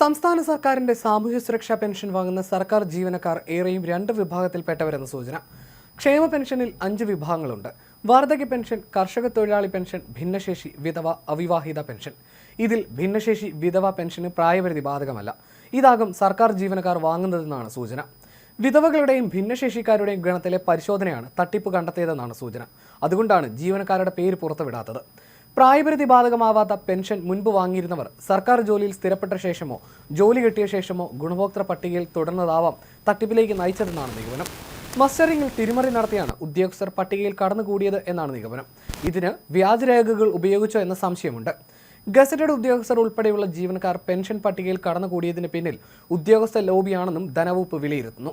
സംസ്ഥാന സർക്കാരിന്റെ സാമൂഹ്യ സുരക്ഷാ പെൻഷൻ വാങ്ങുന്ന സർക്കാർ ജീവനക്കാർ ഏറെയും രണ്ട് വിഭാഗത്തിൽപ്പെട്ടവരെന്ന സൂചന. ക്ഷേമ പെൻഷനിൽ അഞ്ച് വിഭാഗങ്ങളുണ്ട്. വാർദ്ധക്യ പെൻഷൻ കർഷക തൊഴിലാളി പെൻഷൻ ഭിന്നശേഷി വിധവ അവിവാഹിത പെൻഷൻ. ഇതിൽ ഭിന്നശേഷി വിധവ പെൻഷന് പ്രായപരിധി ബാധകമല്ല. ഇതാകും സർക്കാർ ജീവനക്കാർ വാങ്ങുന്നതെന്നാണ് സൂചന. വിധവകളുടെയും ഭിന്നശേഷിക്കാരുടെയും ഗണത്തിലെ പരിശോധനയാണ് തട്ടിപ്പ് കണ്ടെത്തിയതെന്നാണ് സൂചന. അതുകൊണ്ടാണ് ജീവനക്കാരുടെ പേര് പുറത്തുവിടാത്തത്. പ്രായപരിധി ബാധകമാവാത്ത പെൻഷൻ മുൻപ് വാങ്ങിയിരുന്നവർ സർക്കാർ ജോലിയിൽ സ്ഥിരപ്പെട്ട ശേഷമോ ജോലി കിട്ടിയ ശേഷമോ ഗുണഭോക്തൃ പട്ടികയിൽ തുടർന്നതാവാം തട്ടിപ്പിലേക്ക് നയിച്ചതെന്നാണ് നിഗമനം. മസ്റ്ററിംഗിൽ തിരിമറി നടത്തിയാണ് ഉദ്യോഗസ്ഥർ പട്ടികയിൽ കടന്നുകൂടിയത് എന്നാണ് നിഗമനം. ഇതിന് വ്യാജരേഖകൾ ഉപയോഗിച്ചോ എന്ന സംശയമുണ്ട്. ഗസറ്റഡ് ഉദ്യോഗസ്ഥർ ഉൾപ്പെടെയുള്ള ജീവനക്കാർ പെൻഷൻ പട്ടികയിൽ കടന്നുകൂടിയതിന് പിന്നിൽ ഉദ്യോഗസ്ഥ ലോബിയാണെന്നും ധനവകുപ്പ് വിലയിരുത്തുന്നു.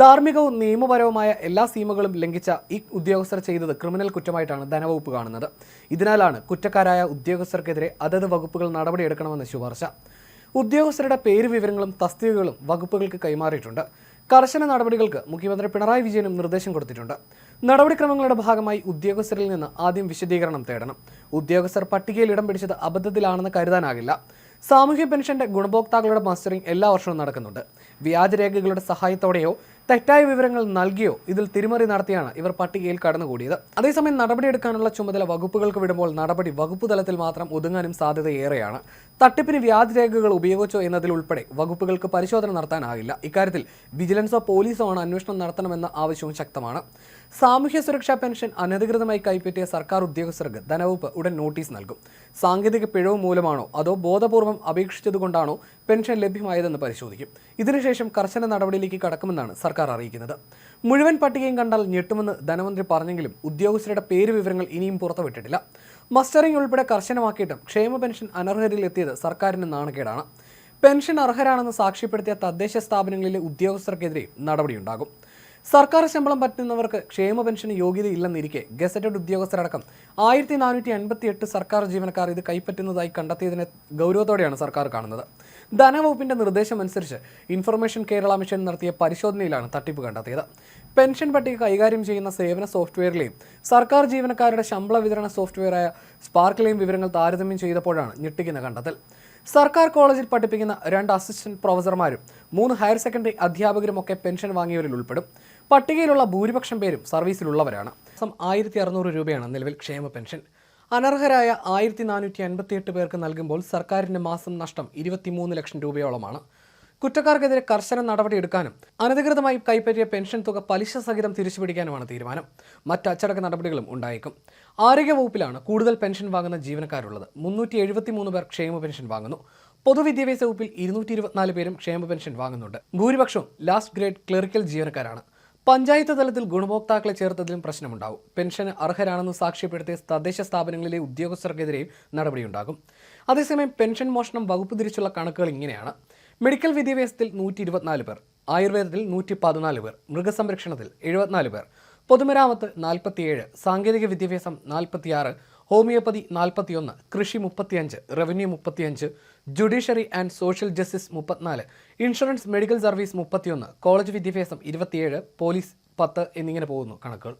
ധാർമ്മികവും നിയമപരവുമായ എല്ലാ സീമകളും ലംഘിച്ച ഈ ഉദ്യോഗസ്ഥർ ചെയ്തത് ക്രിമിനൽ കുറ്റമായിട്ടാണ് ധനവകുപ്പ് കാണുന്നത്. ഇതിനാലാണ് കുറ്റക്കാരായ ഉദ്യോഗസ്ഥർക്കെതിരെ അതത് വകുപ്പുകൾ നടപടിയെടുക്കണമെന്ന ശുപാർശ. ഉദ്യോഗസ്ഥരുടെ പേര് വിവരങ്ങളും തസ്തികകളും വകുപ്പുകൾക്ക് കൈമാറിയിട്ടുണ്ട്. കർശന നടപടികൾക്ക് മുഖ്യമന്ത്രി പിണറായി വിജയനും നിർദ്ദേശം കൊടുത്തിട്ടുണ്ട്. നടപടിക്രമങ്ങളുടെ ഭാഗമായി ഉദ്യോഗസ്ഥരിൽ നിന്ന് ആദ്യം വിശദീകരണം തേടണം. ഉദ്യോഗസ്ഥർ പട്ടികയിൽ ഇടം പിടിച്ചത് അബദ്ധത്തിലാണെന്ന് കരുതാനാകില്ല. സാമൂഹ്യ പെൻഷന്റെ ഗുണഭോക്താക്കളുടെ മസ്റ്ററിംഗ് എല്ലാ വർഷവും നടക്കുന്നുണ്ട്. വ്യാജരേഖകളുടെ സഹായത്തോടെയോ തെറ്റായ വിവരങ്ങൾ നൽകിയോ? ഇതിൽ തിരിമറി നടത്തിയാണ് ഇവർ പട്ടികയിൽ കടന്നുകൂടിയത്. അതേസമയം നടപടിയെടുക്കാനുള്ള ചുമതല വകുപ്പുകൾക്ക് വിടുമ്പോൾ നടപടി വകുപ്പ് തലത്തിൽ മാത്രം ഒതുങ്ങാനും സാധ്യതയേറെയാണ്. തട്ടിപ്പിന് വ്യാജരേഖകൾ ഉപയോഗിച്ചോ എന്നതിലുൾപ്പെടെ വകുപ്പുകൾക്ക് പരിശോധന നടത്താനാകില്ല. ഇക്കാര്യത്തിൽ വിജിലൻസോ പോലീസോ ആണ് അന്വേഷണം നടത്തണമെന്ന ആവശ്യവും ശക്തമാണ്. സാമൂഹ്യ സുരക്ഷാ പെൻഷൻ അനധികൃതമായി കൈപ്പറ്റിയ സർക്കാർ ഉദ്യോഗസ്ഥർക്ക് ധനവകുപ്പ് ഉടൻ നോട്ടീസ് നൽകും. സാങ്കേതിക പിഴവ് മൂലമാണോ അതോ ബോധപൂർവം അപേക്ഷിച്ചതുകൊണ്ടാണോ പെൻഷൻ ലഭ്യമായതെന്ന് പരിശോധിക്കും. ഇതിനുശേഷം കർശന നടപടിയിലേക്ക് കടക്കുമെന്നാണ് സർക്കാർ അറിയിക്കുന്നത്. മുഴുവൻ പട്ടികയും കണ്ടാൽ ഞെട്ടുമെന്ന് ധനമന്ത്രി പറഞ്ഞെങ്കിലും ഉദ്യോഗസ്ഥരുടെ പേര് വിവരങ്ങൾ ഇനിയും പുറത്തുവിട്ടിട്ടില്ല. മസ്റ്ററിംഗ് ഉൾപ്പെടെ കർശനമാക്കിയിട്ടും ക്ഷേമ പെൻഷൻ അനർഹരിൽ എത്തിയത് സർക്കാരിന് നാണക്കേടാണ്. പെൻഷൻ അർഹരാണെന്ന് സാക്ഷ്യപ്പെടുത്തിയ തദ്ദേശ സ്ഥാപനങ്ങളിലെ ഉദ്യോഗസ്ഥർക്കെതിരെ നടപടിയുണ്ടാകും. സർക്കാർ ശമ്പളം പറ്റുന്നവർക്ക് ക്ഷേമ പെൻഷന് യോഗ്യതയില്ലെന്നിരിക്കെ ഗസറ്റഡ് ഉദ്യോഗസ്ഥരടക്കം. ആയിരത്തി നാനൂറ്റി അൻപത്തി എട്ട് സർക്കാർ ജീവനക്കാർ ഇത് കൈപ്പറ്റുന്നതായി കണ്ടെത്തിയതിനെ ഗൗരവത്തോടെയാണ് സർക്കാർ കാണുന്നത്. ധനവകുപ്പിന്റെ നിർദ്ദേശമനുസരിച്ച് ഇൻഫർമേഷൻ കേരള മിഷൻ നടത്തിയ പരിശോധനയിലാണ് തട്ടിപ്പ് കണ്ടെത്തിയത്. പെൻഷൻ പട്ടിക കൈകാര്യം ചെയ്യുന്ന സേവന സോഫ്റ്റ്വെയറിലെയും സർക്കാർ ജീവനക്കാരുടെ ശമ്പള വിതരണ സോഫ്റ്റ്വെയറായ സ്പാർക്കിലെയും വിവരങ്ങൾ താരതമ്യം ചെയ്തപ്പോഴാണ് ഞെട്ടിക്കുന്ന കണ്ടെത്തൽ. സർക്കാർ കോളേജിൽ പഠിപ്പിക്കുന്ന രണ്ട് അസിസ്റ്റന്റ് പ്രൊഫസർമാരും മൂന്ന് ഹയർ സെക്കൻഡറി അധ്യാപകരും ഒക്കെ പെൻഷൻ വാങ്ങിയവരിൽ ഉൾപ്പെടും. പട്ടികയിലുള്ള ഭൂരിപക്ഷം പേരും സർവീസിലുള്ളവരാണ്. ആയിരത്തി അറുന്നൂറ് രൂപയാണ് നിലവിൽ ക്ഷേമ പെൻഷൻ. അനർഹരായ ആയിരത്തി നാനൂറ്റി അൻപത്തിയെട്ട് പേർക്ക് നൽകുമ്പോൾ സർക്കാരിന്റെ മാസം നഷ്ടം ഇരുപത്തിമൂന്ന് ലക്ഷം രൂപയോളമാണ്. കുറ്റക്കാർക്കെതിരെ കർശന നടപടിയെടുക്കാനും അനധികൃതമായി കൈപ്പറ്റിയ പെൻഷൻ തുക പലിശ സഹിതം തിരിച്ചുപിടിക്കാനുമാണ് തീരുമാനം. മറ്റ് അച്ചടക്ക നടപടികളും ഉണ്ടായേക്കും. ആരോഗ്യവകുപ്പിലാണ് കൂടുതൽ പെൻഷൻ വാങ്ങുന്ന ജീവനക്കാരുള്ളത്. മുന്നൂറ്റി എഴുപത്തിമൂന്ന് പേർ ക്ഷേമ പെൻഷൻ വാങ്ങുന്നു. പൊതുവിദ്യാഭ്യാസ വകുപ്പിൽ ഇരുന്നൂറ്റി ഇരുപത്തിനാല് പേരും ക്ഷേമ പെൻഷൻ വാങ്ങുന്നുണ്ട്. ഭൂരിപക്ഷവും ലാസ്റ്റ് ഗ്രേഡ് ക്ലറിക്കൽ ജീവനക്കാരാണ്. പഞ്ചായത്ത് തലത്തിൽ ഗുണഭോക്താക്കളെ ചേർത്തതിലും പ്രശ്നമുണ്ടാകും പെൻഷന് അർഹരാണെന്ന് സാക്ഷ്യപ്പെടുത്തിയ തദ്ദേശ സ്ഥാപനങ്ങളിലെ ഉദ്യോഗസ്ഥർക്കെതിരെയും നടപടിയുണ്ടാകും. അതേസമയം പെൻഷൻ മോഷണം വകുപ്പ് തിരിച്ചുള്ള കണക്കുകൾ ഇങ്ങനെയാണ്. മെഡിക്കൽ വിദ്യാഭ്യാസത്തിൽ നൂറ്റി ഇരുപത്തിനാല് പേർ ആയുർവേദത്തിൽ നൂറ്റി പതിനാല് പേർ മൃഗസംരക്ഷണത്തിൽ എഴുപത്തിനാല് പേർ പൊതുമരാമത്ത് നാൽപ്പത്തിയേഴ് സാങ്കേതിക വിദ്യാഭ്യാസം നാൽപ്പത്തിയാറ് ഹോമിയോപ്പതി നാൽപ്പത്തിയൊന്ന് കൃഷി മുപ്പത്തിയഞ്ച് റവന്യൂ മുപ്പത്തിയഞ്ച് ജുഡീഷ്യറി ആൻഡ് സോഷ്യൽ ജസ്റ്റിസ് മുപ്പത്തിനാല് ഇൻഷുറൻസ് മെഡിക്കൽ സർവീസ് മുപ്പത്തിയൊന്ന് കോളേജ് വിദ്യാഭ്യാസം ഇരുപത്തിയേഴ് പോലീസ് പത്ത് എന്നിങ്ങനെ പോകുന്നു കണക്കുകൾ.